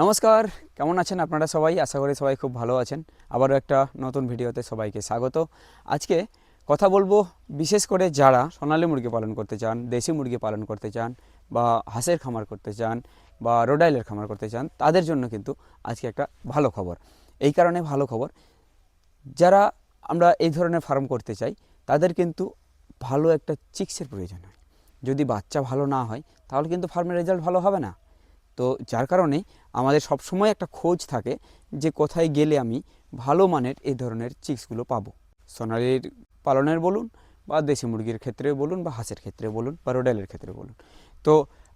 নমস্কার, কেমন আছেন আপনারা সবাই? আশা করি সবাই খুব ভালো আছেন। আবারও একটা নতুন ভিডিওতে সবাইকে স্বাগত। আজকে কথা বলব বিশেষ করে যারা সোনালি মুরগি পালন করতে চান, দেশি মুরগি পালন করতে চান, বা হাঁসের খামার করতে চান, বা রোডাইলের খামার করতে চান, তাদের জন্য কিন্তু আজকে একটা ভালো খবর। এই কারণে ভালো খবর, যারা আমরা এই ধরনের ফার্ম করতে চাই, তাদের কিন্তু ভালো একটা চিক্সের প্রয়োজন হয়। যদি বাচ্চা ভালো না হয়, তাহলে কিন্তু ফার্মের রেজাল্ট ভালো হবে না। তো যার কারণে আমাদের সবসময় একটা খোঁজ থাকে যে কোথায় গেলে আমি ভালো মানের এই ধরনের চিক্সগুলো পাবো। সোনালির পালনের বলুন বা দেশি মুরগির ক্ষেত্রে বলুন বা হাঁসের ক্ষেত্রে বলুন বা রোডেলের ক্ষেত্রে বলুন। তো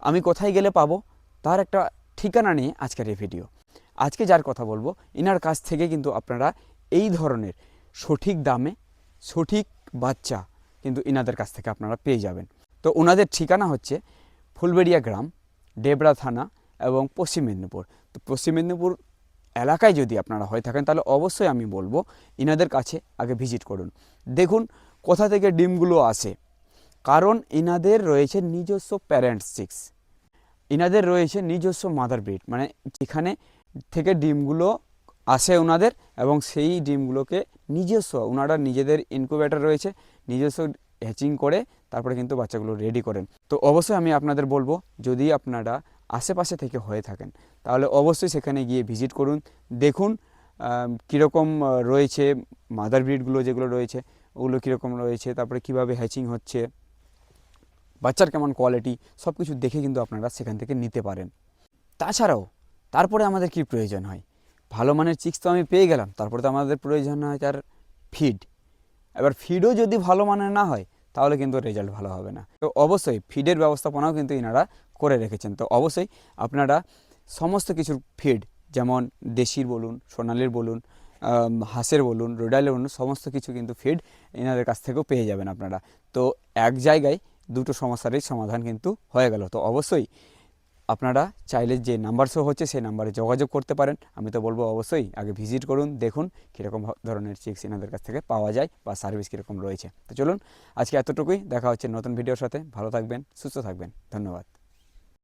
আমি কোথায় গেলে পাবো তার একটা ঠিকানা নিয়ে আজকের এই ভিডিও। আজকে যার কথা বলব, ইনার কাছ থেকে কিন্তু আপনারা এই ধরনের সঠিক দামে সঠিক বাচ্চা কিন্তু ইনাদের কাছ থেকে আপনারা পেয়ে যাবেন। তো ওনাদের ঠিকানা হচ্ছে ফুলবেড়িয়া গ্রাম ডেবরা থানা এবং পশ্চিম মেদিনীপুর। তো পশ্চিম মেদিনীপুর এলাকায় যদি আপনারা হয়ে থাকেন, তাহলে অবশ্যই আমি বলব ইনাদের কাছে আগে ভিজিট করুন। দেখুন কোথা থেকে ডিমগুলো আসে। কারণ ইনাদের রয়েছে নিজস্ব প্যারেন্টস সিক্স ইনাদের রয়েছে নিজস্ব মাদার ব্রিড মানে যেখানে থেকে ডিমগুলো আসে ওনাদের এবং সেই ডিমগুলোকে নিজস্ব ওনারা নিজেদের ইনকিউবেটর রয়েছে, নিজস্ব হ্যাচিং করে তারপরে কিন্তু বাচ্চাগুলো রেডি করেন। তো অবশ্যই আমি আপনাদের বলব, যদি আপনারা আশেপাশে থেকে হয়ে থাকেন। তাহলে অবশ্যই সেখানে গিয়ে ভিজিট করুন। দেখুন কীরকম রয়েছে মাদার ব্রিডগুলো যেগুলো রয়েছে, ওগুলো কীরকম রয়েছে, তারপরে কীভাবে হ্যাচিং হচ্ছে, বাচ্চার কেমন কোয়ালিটি সব কিছু দেখে কিন্তু আপনারা সেখান থেকে নিতে পারেন। তাছাড়াও, তারপরে আমাদের কি প্রয়োজন হয়? ভালো মানের চিক্স তো আমি পেয়ে গেলাম, তারপরে তো আমাদের প্রয়োজন হয় তার ফিড এবার ফিডও যদি ভালো মানের না হয়, তাহলে কিন্তু রেজাল্ট ভালো হবে না। তো অবশ্যই ফিডের ব্যবস্থাপনাও কিন্তু এনারা করে রেখেছেন। তো অবশ্যই আপনারা সমস্ত কিছুর ফিড যেমন দেশির বলুন, সোনালির বলুন হাঁসের বলুন, রোডাইলের বলুন, সমস্ত কিছু কিন্তু ফিড এনাদের কাছ থেকেও পেয়ে যাবেন আপনারা। তো এক জায়গায় দুটো সমস্যারই সমাধান কিন্তু হয়ে গেল। তো অবশ্যই আপনারা চাইলে যে নাম্বার শো হচ্ছে, সেই নাম্বারে যোগাযোগ করতে পারেন। আমি তো বলব অবশ্যই আগে ভিজিট করুন, দেখুন কীরকম ধরনের চিক্স এনাদের কাছ থেকে পাওয়া যায় বা সার্ভিস কীরকম রয়েছে। তো চলুন, আজকে এতটুকুই। দেখা হচ্ছে নতুন ভিডিওর সাথে। ভালো থাকবেন, সুস্থ থাকবেন। ধন্যবাদ।